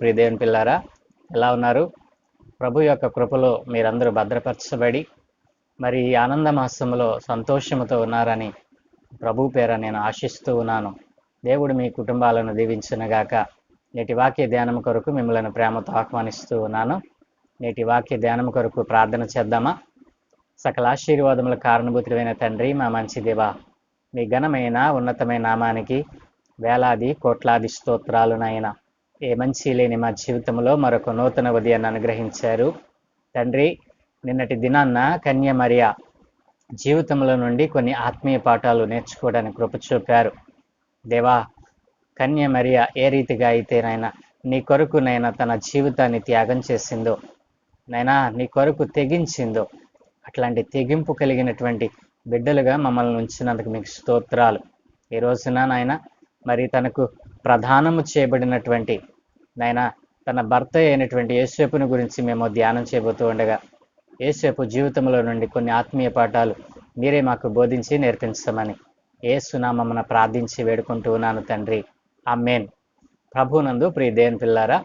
ప్రియదేవుని పిల్లారా ఎలా ఉన్నారు? ప్రభు యొక్క కృపలో మీరందరూ భద్రపరచబడి మరి ఈ ఆనంద మాసంలో సంతోషముతో ఉన్నారని ప్రభు పేర నేను ఆశిస్తూ ఉన్నాను. దేవుడు మీ కుటుంబాలను దీవించునుగాక నేటి వాక్య ధ్యానం కొరకు మిమ్మల్ని ప్రేమతో ఆహ్వానిస్తూ ఉన్నాను. నేటి వాక్య ధ్యానం కొరకు ప్రార్థన చేద్దామా? సకల ఆశీర్వాదముల కారణభూతులైన తండ్రి మా మంచి దేవ మీ ఘనమైన ఉన్నతమైన నామానికి వేలాది కోట్లాది స్తోత్రాలునైనా ఏ మంచి లేని మా జీవితంలో మరొక నూతన ఉదయాన్ని అనుగ్రహించారు. తండ్రి నిన్నటి దినాన్న కన్యమరియా జీవితంలో నుండి కొన్ని ఆత్మీయ పాఠాలు నేర్చుకోవడానికి కృప చూపారు. దేవా కన్యమరియా ఏ రీతిగా అయితే నీ కొరకు నైనా తన జీవితాన్ని త్యాగం చేసిందో నైనా నీ కొరకు తెగించిందో అట్లాంటి తెగింపు కలిగినటువంటి బిడ్డలుగా మమ్మల్ని ఉంచినందుకు మీకు స్తోత్రాలు. ఈ రోజున నాయన మరి తనకు ప్రధానము చేయబడినటువంటి నాయన తన భర్త అయినటువంటి యేసేపుని గురించి మేము ధ్యానం చేయబోతూ ఉండగా యేసేపు జీవితంలో నుండి కొన్ని ఆత్మీయ పాఠాలు మీరే మాకు బోధించి నేర్పించమని ఏసునామమున ప్రార్థించి వేడుకుంటూ ఉన్నాను తండ్రి. ఆ మేన్ ప్రభునందు ప్రియ దేని పిల్లారా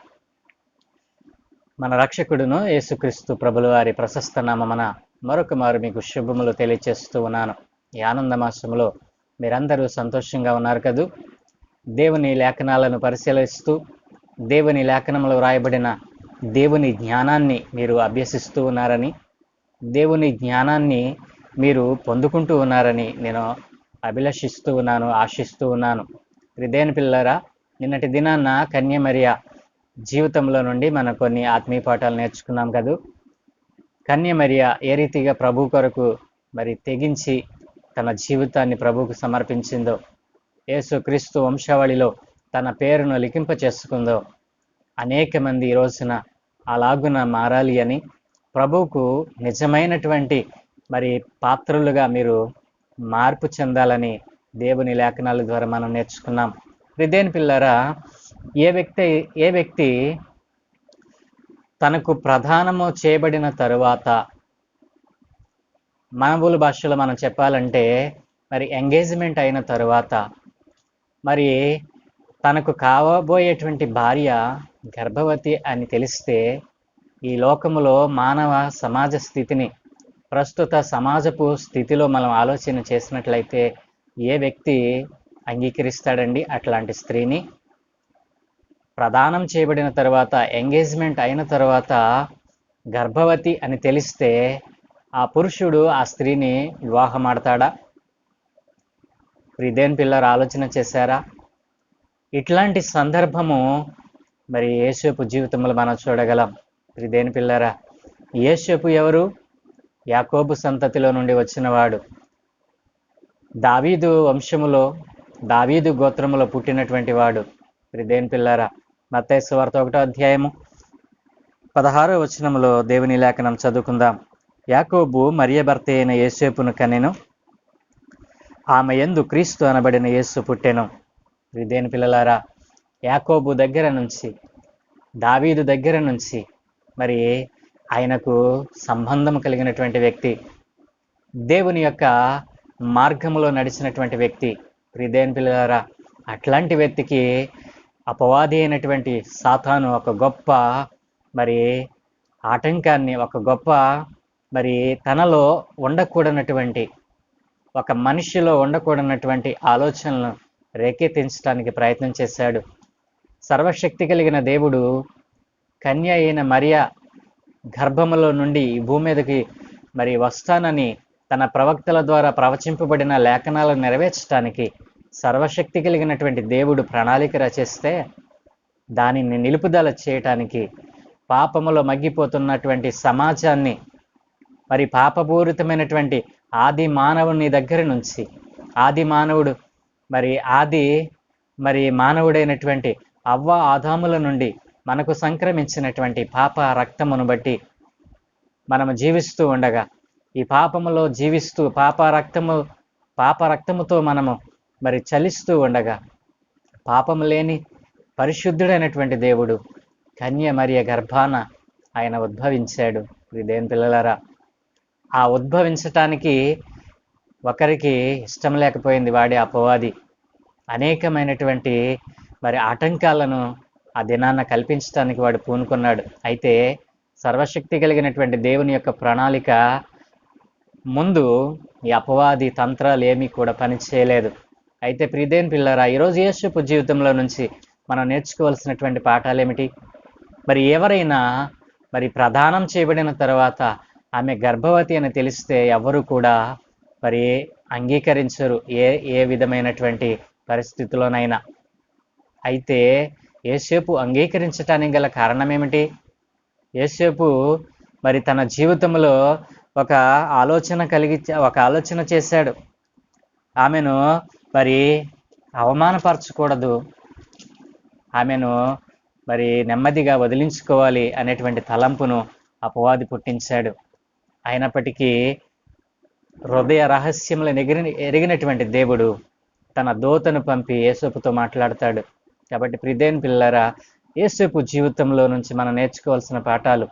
మన రక్షకుడును యేసుక్రీస్తు ప్రభుల వారి ప్రశస్త నామమున మరొక మారు మీకు శుభములు తెలియచేస్తూ ఉన్నాను. ఈ ఆనందమాసములో మీరందరూ సంతోషంగా ఉన్నారు కదూ? దేవుని లేఖనాలను పరిశీలిస్తూ దేవుని లేఖనంలో వ్రాయబడిన దేవుని జ్ఞానాన్ని మీరు అభ్యసిస్తూ ఉన్నారని దేవుని జ్ఞానాన్ని మీరు పొందుకుంటూ ఉన్నారని నేను అభిలషిస్తూ ఉన్నాను ఆశిస్తూ ఉన్నాను. హృదయని పిల్లరా నిన్నటి దినాన్న కన్యమరియ జీవితంలో నుండి మనం కొన్ని ఆత్మీయ పాఠాలు నేర్చుకున్నాం కదూ? కన్యమరియ ఏ రీతిగా ప్రభు కొరకు మరి తెగించి తన జీవితాన్ని ప్రభువుకు సమర్పించిందో యేసు క్రీస్తు వంశావళిలో తన పేరును లిఖింప చేసుకుందో అనేక మంది ఈ రోజున అలాగున మారాలి అని ప్రభువుకు నిజమైనటువంటి మరి పాత్రలుగా మీరు మార్పు చెందాలని దేవుని లేఖనాల ద్వారా మనం నేర్చుకున్నాం. హృదయని పిల్లరా ఏ వ్యక్తి ఏ వ్యక్తి తనకు ప్రధానము చేయబడిన తరువాత మామూలు భాషలో మనం చెప్పాలంటే మరి ఎంగేజ్మెంట్ అయిన తరువాత మరి తనకు కావబోయేటువంటి భార్య గర్భవతి అని తెలిస్తే ఈ లోకములో మానవ సమాజ స్థితిని ప్రస్తుత సమాజపు స్థితిలో మనం ఆలోచన చేసినట్లయితే ఏ వ్యక్తి అంగీకరిస్తాడండి అట్లాంటి స్త్రీని? ప్రదానం చేయబడిన తర్వాత ఎంగేజ్మెంట్ అయిన తర్వాత గర్భవతి అని తెలిస్తే ఆ పురుషుడు ఆ స్త్రీని వివాహమాడతాడా ఇదేం పిల్లలు ఆలోచన చేశారా? ఇట్లాంటి సందర్భము మరి యేసేపు జీవితంలో మనం చూడగలం. ఇదేని పిల్లరా యేసేపు ఎవరు? యాకోబు సంతతిలో నుండి వచ్చినవాడు. దావీదు వంశములో దావీదు గోత్రములో పుట్టినటువంటి వాడు ఇదేని పిల్లరా. మత్తైసు వార్త ఒకటో అధ్యాయము పదహారో వచనములో దేవుని లేఖనం చదువుకుందాం. యాకోబు మరియ భర్త అయిన యేసేపును కనెను ఆమె ఎందు క్రీస్తు అనబడిన యేసు పుట్టెను. దేని పిల్లలారా యాకోబు దగ్గర నుంచి దావీదు దగ్గర నుంచి మరి ఆయనకు సంబంధం కలిగినటువంటి వ్యక్తి దేవుని యొక్క మార్గంలో నడిచినటువంటి వ్యక్తి. ప్రిదేని పిల్లలారా అట్లాంటి వ్యక్తికి అపవాది అయినటువంటి సాతాను ఒక గొప్ప మరి ఆటంకాన్ని ఒక గొప్ప మరి తనలో ఉండకూడనటువంటి ఒక మనిషిలో ఉండకూడనటువంటి ఆలోచనలను రేకెత్తించడానికి ప్రయత్నం చేశాడు. సర్వశక్తి కలిగిన దేవుడు కన్య అయిన మరియా గర్భములో నుండి ఈ భూమి మీదకి మరి వస్తానని తన ప్రవక్తల ద్వారా ప్రవచింపబడిన లేఖనాలను నెరవేర్చడానికి సర్వశక్తి కలిగినటువంటి దేవుడు ప్రణాళిక రచిస్తే దానిని నిలుపుదల చేయటానికి పాపములో మగ్గిపోతున్నటువంటి సమాజాన్ని మరి పాపపూరితమైనటువంటి ఆది మానవుని దగ్గర నుంచి ఆది మానవుడు మరి ఆది మరి మానవుడైనటువంటి అవ్వ ఆదాముల నుండి మనకు సంక్రమించినటువంటి పాప రక్తమును బట్టి మనము జీవిస్తూ ఉండగా ఈ పాపములో జీవిస్తూ పాప రక్తము పాప రక్తముతో మనము మరి చలిస్తూ ఉండగా పాపము లేని పరిశుద్ధుడైనటువంటి దేవుడు కన్య మరియ గర్భాన ఆయన ఉద్భవించాడు. ఇదేం పిల్లలారా ఆ ఉద్భవించటానికి ఒకరికి ఇష్టం లేకపోయింది వాడి అపవాది అనేకమైనటువంటి మరి ఆటంకాలను ఆ దినాన్న కల్పించడానికి వాడు పూనుకున్నాడు. అయితే సర్వశక్తి కలిగినటువంటి దేవుని యొక్క ప్రణాళిక ముందు ఈ అపవాది తంత్రాలు ఏమీ కూడా పని చేయలేదు. అయితే ప్రిదేన్ పిల్లరా ఈరోజు యేసుపు జీవితంలో నుంచి మనం నేర్చుకోవాల్సినటువంటి పాఠాలు ఏమిటి మరి ఎవరైనా మరి ప్రదానం చేయబడిన తర్వాత ఆమె గర్భవతి అని తెలిస్తే ఎవరు కూడా మరి అంగీకరించరు ఏ ఏ విధమైనటువంటి పరిస్థితిలోనైనా. అయితే ఏసేపు అంగీకరించటానికి గల కారణం ఏమిటి ఏసేపు మరి తన జీవితంలో ఒక ఆలోచన కలిగి ఒక ఆలోచన చేశాడు. ఆమెను మరి అవమానపరచకూడదు. ఆమెను మరి నెమ్మదిగా వదిలించుకోవాలి అనేటువంటి తలంపును అపవాది పుట్టించాడు. అయినప్పటికీ హృదయ రహస్యములను ఎగిరి ఎరిగినటువంటి దేవుడు తన దోతను పంపి యేసోపుతో మాట్లాడతాడు. కాబట్టి ప్రిదేన్ పిల్లరా యేసోపు జీవితంలో నుంచి మనం నేర్చుకోవాల్సిన పాఠాలు.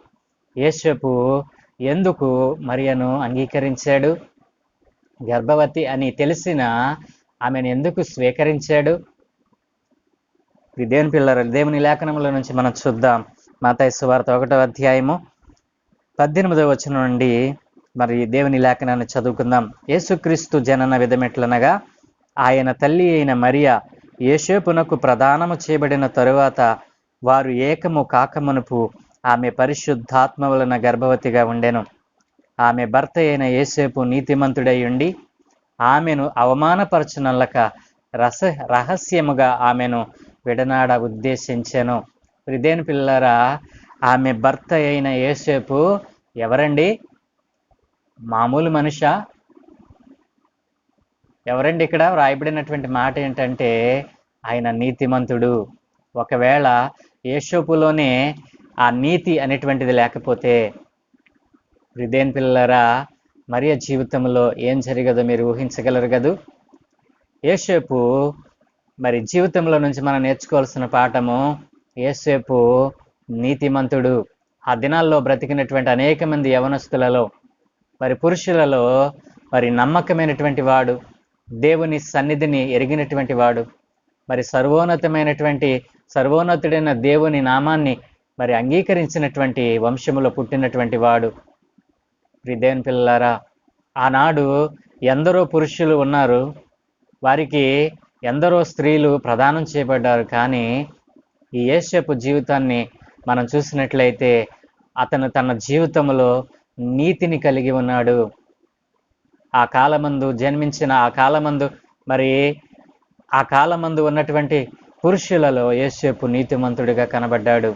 యేసోపు ఎందుకు మరియను అంగీకరించాడు? గర్భవతి అని తెలిసిన ఆమెను ఎందుకు స్వీకరించాడు? దేవుని పిల్లర దేవుని లేఖనముల నుంచి మనం చూద్దాం. మాతాయి సువార్త ఒకటో అధ్యాయము పద్దెనిమిదవ వచనం నుండి మరి దేవుని లేఖనాన్ని చదువుకుందాం. యేసుక్రీస్తు జనన విధమెట్లనగా ఆయన తల్లి అయిన మరియా యేషేపునకు ప్రదానము చేయబడిన తరువాత వారు ఏకము కాకమునుపు ఆమె పరిశుద్ధాత్మ వలన గర్భవతిగా ఉండెను. ఆమె భర్త అయిన యేసేపు నీతిమంతుడై ఉండి ఆమెను అవమానపరచునల్లక రస రహస్యముగా ఆమెను విడనాడ ఉద్దేశించెను. ఇదేని పిల్లరా ఆమె భర్త అయిన యేసేపు ఎవరండి? మామూలు మనుష? ఎవరండి ఇక్కడ? వ్రాయబడినటువంటి మాట ఏంటంటే ఆయన నీతిమంతుడు. ఒకవేళ యేషోపులోనే ఆ నీతి అనేటువంటిది లేకపోతే హృదయం పిల్లరా మరియ జీవితంలో ఏం జరిగదో మీరు ఊహించగలరు కదూ? ఏసేపు మరి జీవితంలో నుంచి మనం నేర్చుకోవాల్సిన పాఠము ఏసేపు నీతిమంతుడు. ఆ దినాల్లో బ్రతికినటువంటి అనేక మంది యవనస్తులలో మరి పురుషులలో మరి నమ్మకమైనటువంటి వాడు దేవుని సన్నిధిని ఎరిగినటువంటి వాడు మరి సర్వోన్నతమైనటువంటి సర్వోన్నతుడైన దేవుని నామాన్ని మరి అంగీకరించినటువంటి వంశములో పుట్టినటువంటి వాడు. దేవుని పిల్లలారా ఆనాడు ఎందరో పురుషులు ఉన్నారు వారికి ఎందరో స్త్రీలు ప్రదానం చేయబడ్డారు కానీ ఈ యేషపు జీవితాన్ని మనం చూసినట్లయితే అతను తన జీవితంలో నీతిని కలిగి ఉన్నాడు. ఆ కాలమందు జన్మించిన ఆ కాలమందు మరి ఆ కాలమందు ఉన్నటువంటి పురుషులలో యేసేపు నీతిమంతుడిగా కనబడ్డాడు.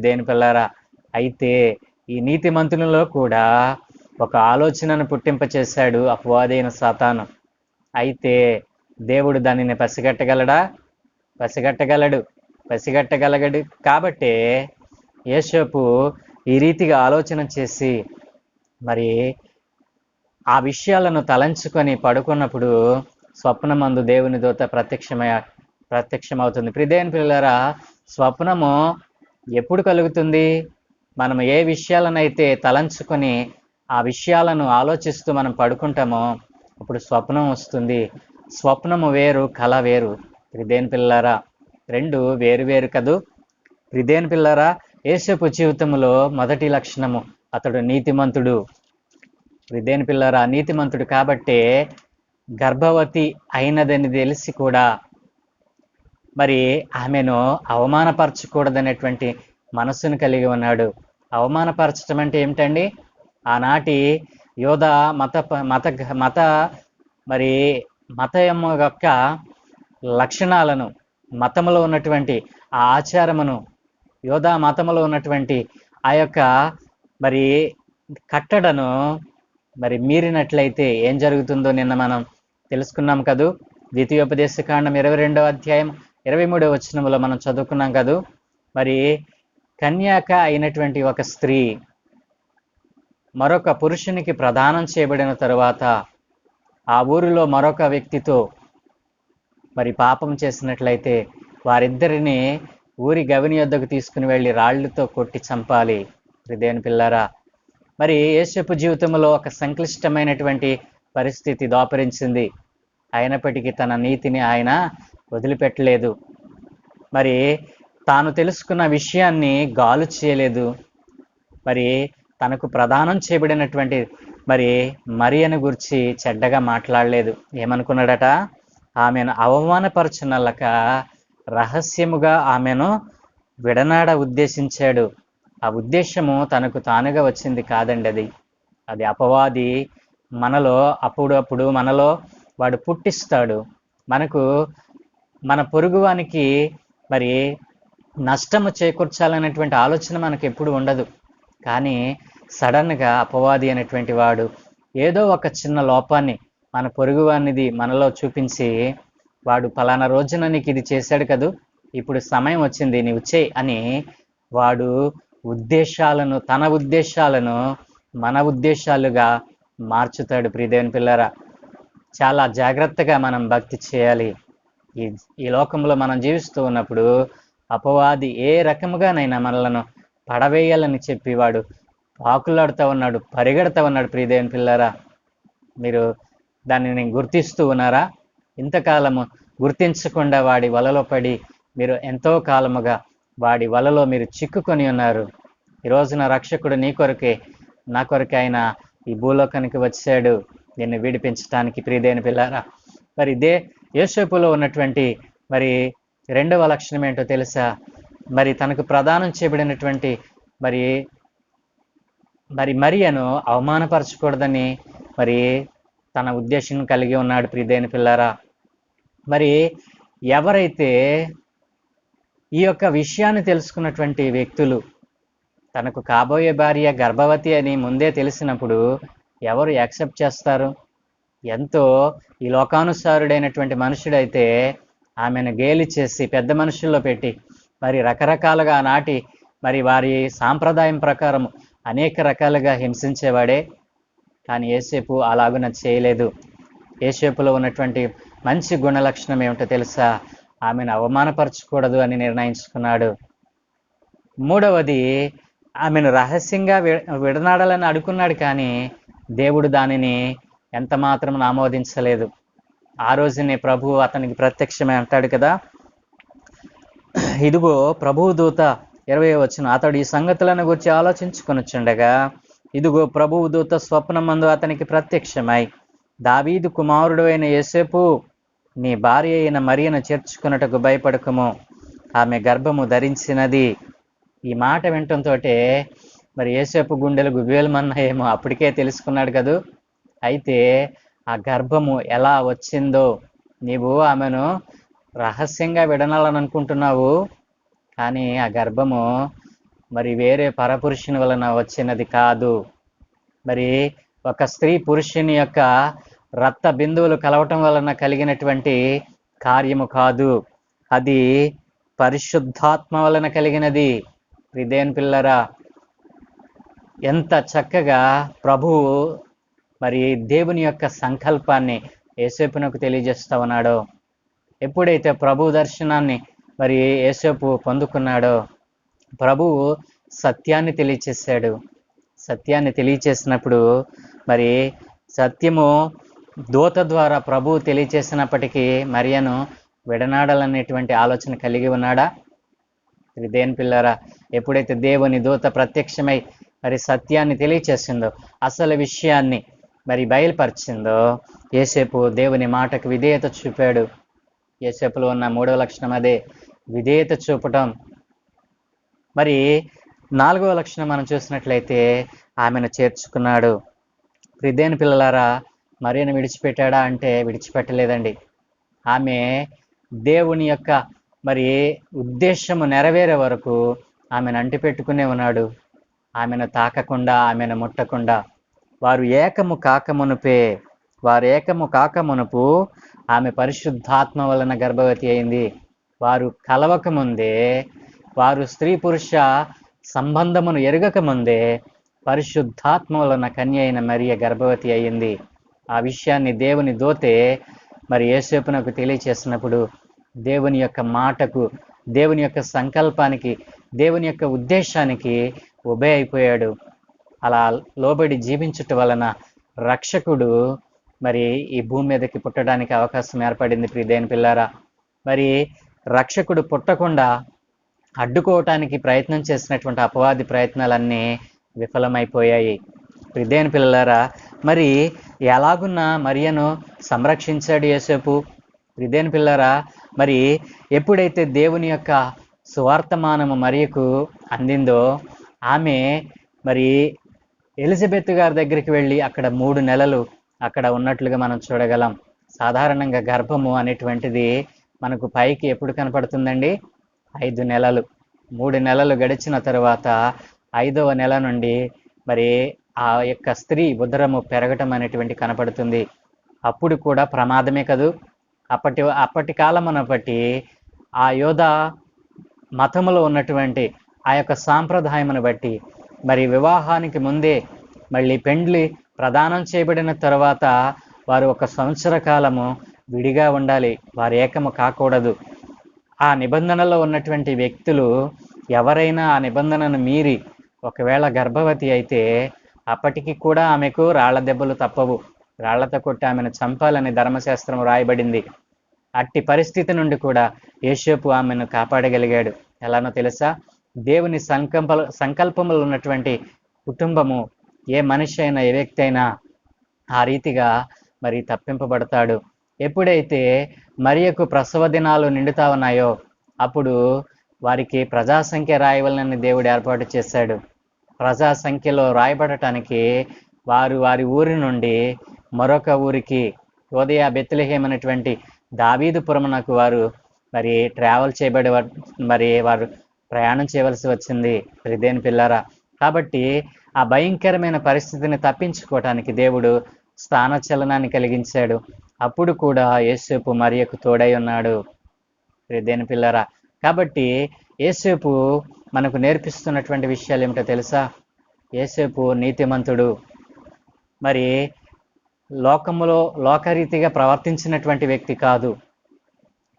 దేని పిల్లారా? అయితే ఈ నీతిమంతులలో కూడా ఒక ఆలోచనను పుట్టింపచేశాడు అపవాదైన సాతాను. అయితే దేవుడు దానిని పసిగట్టగలడా? పసిగట్టగలడు. పసిగట్టగలగడు. కాబట్టే యేషోపు ఈ రీతిగా ఆలోచన చేసి మరి ఆ విషయాలను తలంచుకొని పడుకున్నప్పుడు స్వప్నమందు దేవుని దూత ప్రత్యక్షమై ప్రత్యక్షమవుతుంది. ప్రిదేన్ పిల్లరా స్వప్నము ఎప్పుడు కలుగుతుంది? మనం ఏ విషయాలనైతే తలంచుకొని ఆ విషయాలను ఆలోచిస్తూ మనం పడుకుంటామో అప్పుడు స్వప్నం వస్తుంది. స్వప్నము వేరు కళ వేరు. ప్రిదేన్ పిల్లరా రెండు వేరు వేరు కదూ? ప్రిదేన్ పిల్లరా యేసపు జీవితంలో మొదటి లక్షణము అతడు నీతిమంతుడు. దేని పిల్లరా? నీతిమంతుడు కాబట్టే గర్భవతి అయినదని తెలిసి కూడా మరి ఆమెను అవమానపరచకూడదనేటువంటి మనస్సును కలిగి ఉన్నాడు. అవమానపరచడం అంటే ఏమిటండి? ఆనాటి యోధ మత మత మత మరి మత యొక్క లక్షణాలను మతములో ఉన్నటువంటి ఆ ఆచారమును యోధా మతములో ఉన్నటువంటి ఆ యొక్క మరి కట్టడను మరి మీరినట్లయితే ఏం జరుగుతుందో నిన్న మనం తెలుసుకున్నాం కదూ? ద్వితీయోపదేశకాండం ఇరవై రెండవ అధ్యాయం ఇరవై మూడవ వచనంలో మనం చదువుకున్నాం కదూ? మరి కన్యాక అయినటువంటి ఒక స్త్రీ మరొక పురుషునికి ప్రదానం చేయబడిన తరువాత ఆ ఊరిలో మరొక వ్యక్తితో మరి పాపం చేసినట్లయితే వారిద్దరిని ఊరి గవిని యొద్దకు తీసుకుని వెళ్ళి రాళ్ళతో కొట్టి చంపాలి. హృదయని పిల్లారా మరి యేసపు జీవితంలో ఒక సంక్లిష్టమైనటువంటి పరిస్థితి దాపరించింది. అయినప్పటికీ తన నీతిని ఆయన వదిలిపెట్టలేదు. మరి తాను తెలుసుకున్న విషయాన్ని గాలు చేయలేదు. మరి తనకు ప్రదానం చేయబడినటువంటి మరి మరియను గురించి చెడ్డగా మాట్లాడలేదు. ఏమనుకున్నాడట? ఆమెను అవమానపరచునల్లక రహస్యముగా ఆమెను విడనాడ ఉద్దేశించాడు. ఆ ఉద్దేశము తనకు తానుగా వచ్చింది కాదండి అది. అది అపవాది మనలో అప్పుడు అప్పుడు మనలో వాడు పుట్టిస్తాడు. మనకు మన పొరుగువానికి మరి నష్టము చేకూర్చాలనేటువంటి ఆలోచన మనకు ఎప్పుడు ఉండదు. కానీ సడన్గా అపవాది అనేటువంటి వాడు ఏదో ఒక చిన్న లోపాన్ని మన పొరుగువానిది మనలో చూపించి వాడు ఫలానా రోజున నీకు ఇది చేశాడు కదూ? ఇప్పుడు సమయం వచ్చింది నీవు చేయి అని వాడు ఉద్దేశాలను తన ఉద్దేశాలను మన ఉద్దేశాలుగా మార్చుతాడు ప్రియదేవుని పిల్లరా. చాలా జాగ్రత్తగా మనం భక్తి చేయాలి. ఈ ఈ లోకంలో మనం జీవిస్తూ ఉన్నప్పుడు అపవాది ఏ రకముగానైనా మనలను పడవేయాలని చెప్పి వాడు పాకులాడుతూ ఉన్నాడు పరిగెడతా ఉన్నాడు ప్రియదేవుని పిల్లరా. మీరు దానిని గుర్తిస్తూ ఉన్నారా? ఇంతకాలము గుర్తించకుండా వాడి వలలో పడి మీరు ఎంతో కాలముగా వాడి వలలో మీరు చిక్కుకొని ఉన్నారు. ఈ రోజున రక్షకుడు నీ కొరకే నా కొరకే ఆయన ఈ భూలోకానికి వచ్చాడు. నిన్ను విడిపించడానికి ప్రియదేని పిల్లారా మరి ఇదే యేసోపులో ఉన్నటువంటి మరి రెండవ లక్షణం ఏంటో తెలుసా? మరి తనకు ప్రదానం చేయబడినటువంటి మరి మరి మరియను అవమానపరచకూడదని మరి తన ఉద్దేశం కలిగి ఉన్నాడు ప్రియదేని పిల్లారా. మరి ఎవరైతే ఈ యొక్క విషయాన్ని తెలుసుకున్నటువంటి వ్యక్తులు తనకు కాబోయే భార్య గర్భవతి అని ముందే తెలిసినప్పుడు ఎవరు యాక్సెప్ట్ చేస్తారు? ఎంతో ఈ లోకానుసారుడైనటువంటి మనుషుడైతే ఆమెను గేలి చేసి పెద్ద మనుషుల్లో పెట్టి మరి రకరకాలుగా నాటి మరి వారి సాంప్రదాయం ప్రకారం అనేక రకాలుగా హింసించేవాడే. కానీ ఏసేపు అలాగున చేయలేదు. ఏసేపులో ఉన్నటువంటి మంచి గుణ లక్షణం ఏమిటో తెలుసా? ఆమెను అవమానపరచకూడదు అని నిర్ణయించుకున్నాడు. మూడవది ఆమెను రహస్యంగా విడనాడాలని అడుకున్నాడు కానీ దేవుడు దానిని ఎంత మాత్రం ఆమోదించలేదు. ఆ రోజునే ప్రభువు అతనికి ప్రత్యక్షమే అంటాడు కదా ఇదిగో ప్రభువు దూత ఇరవై వచ్చిన అతడు ఈ సంగతులను గురించి ఆలోచించుకొనుచుండగా ఇదిగో ప్రభువు దూత స్వప్నమందు అతనికి ప్రత్యక్షమై దావీదు కుమారుడు అయిన యేసేపు నీ భార్య అయిన మరియను చేర్చుకున్నటకు భయపడకము. ఆమె గర్భము ధరించినది. ఈ మాట వినటంతో మరి ఏసేపు గుండెలు గుబేలమన్నాయేమో అప్పటికే తెలుసుకున్నాడు కదూ. అయితే ఆ గర్భము ఎలా వచ్చిందో నీవు ఆమెను రహస్యంగా విడనాలని అనుకుంటున్నావు కానీ ఆ గర్భము మరి వేరే పరపురుషుని వలన వచ్చినది కాదు. మరి ఒక స్త్రీ పురుషుని యొక్క రక్త బిందువులు కలవటం వలన కలిగినటువంటి కార్యము కాదు. అది పరిశుద్ధాత్మ వలన కలిగినది. హృదయం పిల్లరా ఎంత చక్కగా ప్రభువు మరి దేవుని యొక్క సంకల్పాన్ని ఏసేపునకు తెలియజేస్తా ఉన్నాడో ఎప్పుడైతే ప్రభు దర్శనాన్ని మరి ఏసేపు పొందుకున్నాడో ప్రభువు సత్యాన్ని తెలియచేశాడు. సత్యాన్ని తెలియచేసినప్పుడు మరి సత్యము దూత ద్వారా ప్రభువు తెలియచేసినప్పటికీ మరియను విడనాడాలనేటువంటి ఆలోచన కలిగి ఉన్నాడా? దేని పిల్లరా ఎప్పుడైతే దేవుని దూత ప్రత్యక్షమై మరి సత్యాన్ని తెలియచేసిందో అసలు విషయాన్ని మరి బయలుపరిచిందో ఏసేపు దేవుని మాటకు విధేయత చూపాడు. ఏసేపులో ఉన్న మూడవ లక్షణం అదే విధేయత చూపటం. మరి నాలుగవ లక్షణం మనం చూసినట్లయితే ఆమెను చేర్చుకున్నాడు. ప్రిదేని పిల్లలారా మరియను విడిచిపెట్టాడా అంటే విడిచిపెట్టలేదండి. ఆమె దేవుని యొక్క మరి ఉద్దేశము నెరవేరే వరకు ఆమెను అంటిపెట్టుకునే ఉన్నాడు. ఆమెను తాకకుండా ఆమెను ముట్టకుండా. వారు ఏకము కాకమునుపే వారు ఏకము కాక మునుపు ఆమె పరిశుద్ధాత్మ వలన గర్భవతి అయింది. వారు కలవక ముందే వారు స్త్రీ పురుష సంబంధమును ఎరగక ముందే పరిశుద్ధాత్మ వలన కన్య అయిన మరియ గర్భవతి అయింది. ఆ విషయాన్ని దేవుని దోతే మరి యేసేపునకు తెలియచేసినప్పుడు దేవుని యొక్క మాటకు దేవుని యొక్క సంకల్పానికి దేవుని యొక్క ఉద్దేశానికి ఉభయ అయిపోయాడు. అలా లోబడి జీవించుట వలన రక్షకుడు మరి ఈ భూమి మీదకి పుట్టడానికి అవకాశం ఏర్పడింది ప్రియదేని పిల్లారా. మరి రక్షకుడు పుట్టకుండా అడ్డుకోవటానికి ప్రయత్నం చేసినటువంటి అపవాది ప్రయత్నాలన్నీ విఫలమైపోయాయి. ప్రిదేని పిల్లలారా మరి ఎలాగున్న మరియను సంరక్షించాడు యేసేపు? ప్రిదేని పిల్లరా మరి ఎప్పుడైతే దేవుని యొక్క సువార్తమానము మరియకు అందిందో ఆమె మరి ఎలిజబెత్ గారి దగ్గరికి వెళ్ళి అక్కడ మూడు నెలలు అక్కడ ఉన్నట్లుగా మనం చూడగలం. సాధారణంగా గర్భము అనేటువంటిది మనకు పైకి ఎప్పుడు కనపడుతుందండి? ఐదు నెలలు. మూడు నెలలు గడిచిన తర్వాత ఐదవ నెల నుండి మరి ఆ యొక్క స్త్రీ ఉదరము పెరగటం అనేటువంటి కనపడుతుంది. అప్పుడు కూడా ప్రమాదమే కదూ. అప్పటి అప్పటి కాలమున బట్టి ఆ యోధ మతములో ఉన్నటువంటి ఆ యొక్క సాంప్రదాయమును బట్టి మరి వివాహానికి ముందే మళ్ళీ పెండ్లి ప్రదానం చేయబడిన తర్వాత వారు ఒక సంవత్సర కాలము విడిగా ఉండాలి. వారు ఏకము కాకూడదు. ఆ నిబంధనలో ఉన్నటువంటి వ్యక్తులు ఎవరైనా ఆ నిబంధనను మీరి ఒకవేళ గర్భవతి అయితే అప్పటికి కూడా ఆమెకు రాళ్ళ దెబ్బలు తప్పవు. రాళ్ళతో కొట్టి ఆమెను చంపాలని ధర్మశాస్త్రం రాయబడింది. అట్టి పరిస్థితి నుండి కూడా యేషోపు ఆమెను కాపాడగలిగాడు. ఎలానో తెలుసా? దేవుని సంకల్ప సంకల్పములు ఉన్నటువంటి కుటుంబము ఏ మనిషి అయినా ఏ వ్యక్తి అయినా ఆ రీతిగా మరి తప్పింపబడతాడు. ఎప్పుడైతే మరియకు ప్రసవ దినాలు నిండుతా ఉన్నాయో అప్పుడు వారికి ప్రజా సంఖ్య రాయవలనని దేవుడు ఏర్పాటు చేశాడు. ప్రజా సంఖ్యలో రాయబడటానికి వారు వారి ఊరి నుండి మరొక ఊరికి ఉదయ బెత్తిలహేమ్ అనేటువంటి దావీదుపురమునకు వారు మరి ట్రావెల్ చేయబడి మరి వారు ప్రయాణం చేయవలసి వచ్చింది. హృదయని పిల్లరా కాబట్టి ఆ భయంకరమైన పరిస్థితిని తప్పించుకోవటానికి దేవుడు స్థానచలనాన్ని కలిగించాడు. అప్పుడు కూడా యేసేపు మరియకు తోడై ఉన్నాడు. హృదయని పిల్లరా కాబట్టి యేసేపు మనకు నేర్పిస్తున్నటువంటి విషయాలు ఏమిటో తెలుసా? ఏసేపు నీతిమంతుడు. మరి లోకములో లోకరీతిగా ప్రవర్తించినటువంటి వ్యక్తి కాదు.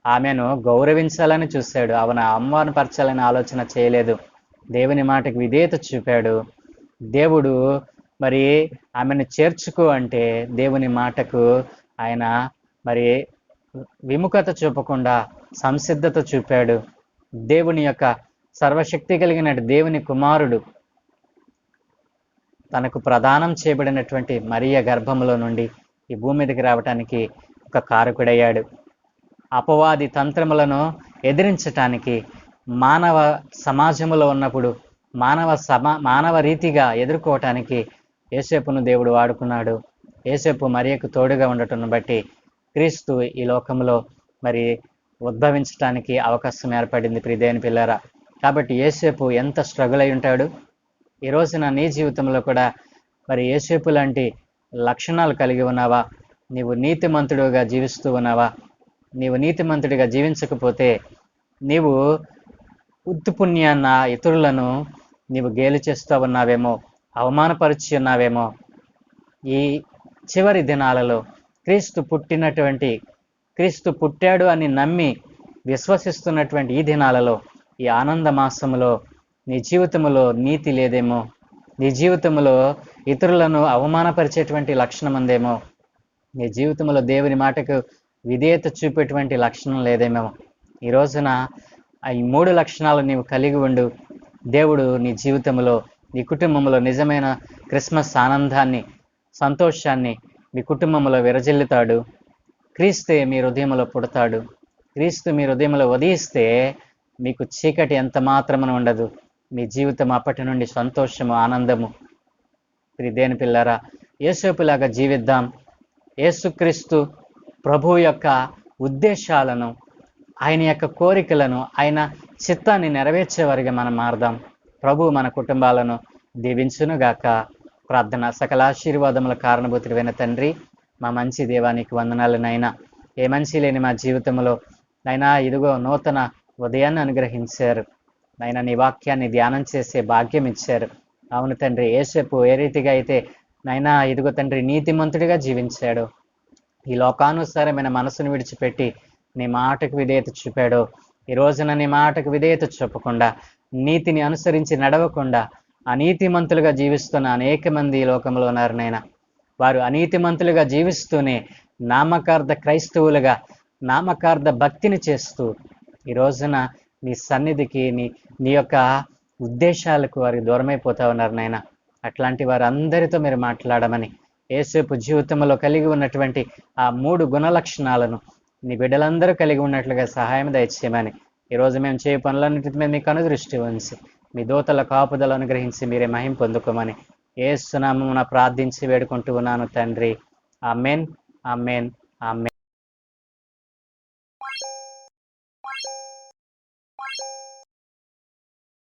ఆమెను గౌరవించాలని చూశాడు. ఆమెను అవమానపరచాలని ఆలోచన చేయలేదు. దేవుని మాటకు విధేయత చూపాడు. దేవుడు మరి ఆమెను చేర్చుకో అంటే దేవుని మాటకు ఆయన మరి విముఖత చూపకుండా సంసిద్ధత చూపాడు. దేవుని యొక్క సర్వశక్తి కలిగిన దేవుని కుమారుడు తనకు ప్రదానం చేయబడినటువంటి మరియ గర్భములో నుండి ఈ భూమి మీదకి రావటానికి ఒక కారకుడయ్యాడు. అపవాది తంత్రములను ఎదిరించటానికి మానవ సమాజంలో ఉన్నప్పుడు మానవ సమా మానవ రీతిగా ఎదుర్కోవటానికి ఏసేపును దేవుడు వాడుకున్నాడు. ఏసేపు మరియకు తోడుగా ఉండటం బట్టి క్రీస్తు ఈ లోకంలో మరి ఉద్భవించటానికి అవకాశం ఏర్పడింది. ప్రిదేని పిల్లరా కాబట్టి ఏసేపు ఎంత స్ట్రగుల్ అయి ఉంటాడు? ఈ రోజున నీ జీవితంలో కూడా మరి ఏసేపు లాంటి లక్షణాలు కలిగి ఉన్నావా? నీవు నీతిమంతుడుగా జీవిస్తూ ఉన్నావా? నీవు నీతిమంతుడిగా జీవించకపోతే నీవు ఉత్తుపుణ్యాన్న ఇతరులను నీవు గేలి చేస్తూ ఉన్నావేమో అవమానపరిచి ఉన్నావేమో? ఈ చివరి దినాలలో క్రీస్తు పుట్టినటువంటి క్రీస్తు పుట్టాడు అని నమ్మి విశ్వసిస్తున్నటువంటి ఈ దినాలలో ఈ ఆనంద మాసములో నీ జీవితంలో నీతి లేదేమో? నీ జీవితంలో ఇతరులను అవమానపరిచేటువంటి లక్షణం ఉందేమో నీ జీవితంలో దేవుని మాటకు విధేయత చూపేటువంటి లక్షణం లేదేమో? ఈ రోజున ఈ మూడు లక్షణాలు నీవు కలిగి ఉండు. దేవుడు నీ జీవితంలో నీ కుటుంబంలో నిజమైన క్రిస్మస్ ఆనందాన్ని సంతోషాన్ని మీ కుటుంబంలో విరజిల్లుతాడు. క్రీస్తే మీ హృదయంలో పుడతాడు. క్రీస్తు మీ హృదయంలో ఉదయిస్తే మీకు చీకటి ఎంత మాత్రమున ఉండదు. మీ జీవితం అప్పటి నుండి సంతోషము ఆనందము. దేని పిల్లరా యేసోపులాగా జీవిద్దాం. యేసుక్రీస్తు ప్రభు యొక్క ఉద్దేశాలను ఆయన యొక్క కోరికలను ఆయన చిత్తాన్ని నెరవేర్చేవారిగా మనం మారదాం. ప్రభు మన కుటుంబాలను దీవించునుగాక. ప్రార్థన సకల ఆశీర్వాదముల కారణభూతుడివైన తండ్రి మా మంచి దేవానికి వందనాలు నైనా ఏ మంచి లేని మా జీవితంలో నైనా ఇదిగో నూతన ఉదయాన్ని అనుగ్రహించారు. నైనా నీ వాక్యాన్ని ధ్యానం చేసే భాగ్యం ఇచ్చారు. అవును తండ్రి ఏసేపు ఏ రీతిగా అయితే నైనా ఇదిగో తండ్రి నీతిమంతుడిగా జీవించాడు. ఈ లోకానుసారమైన మనసును విడిచిపెట్టి నీ మాటకు విధేయత చూపాడు. ఈ రోజున నీ మాటకు విధేయత చూపకుండా నీతిని అనుసరించి నడవకుండా అనీతిమంతులుగా జీవిస్తున్న అనేక మంది ఈ లోకంలో ఉన్నారు నైనా వారు అనీతిమంతులుగా జీవిస్తూనే నామకార్థ క్రైస్తవులుగా నామకార్థ భక్తిని చేస్తూ ఈ రోజున నీ సన్నిధికి నీ నీ యొక్క ఉద్దేశాలకు వారికి దూరమైపోతా ఉన్నారు నాయన. అట్లాంటి వారందరితో మీరు మాట్లాడమని ఏసేపు జీవితంలో కలిగి ఉన్నటువంటి ఆ మూడు గుణ లక్షణాలను నీ బిడ్డలందరూ కలిగి ఉన్నట్లుగా సహాయం దయచేయమని ఈరోజు మేము చేయ పనులన్నిటి మీద మీకు అనుదృష్టి ఉంచి మీ దూతల కాపుదలు అనుగ్రహించి మీరే మహిం పొందుకోమని ఏసునామమున ప్రార్థించి వేడుకుంటూ ఉన్నాను తండ్రి. Amen amen amen.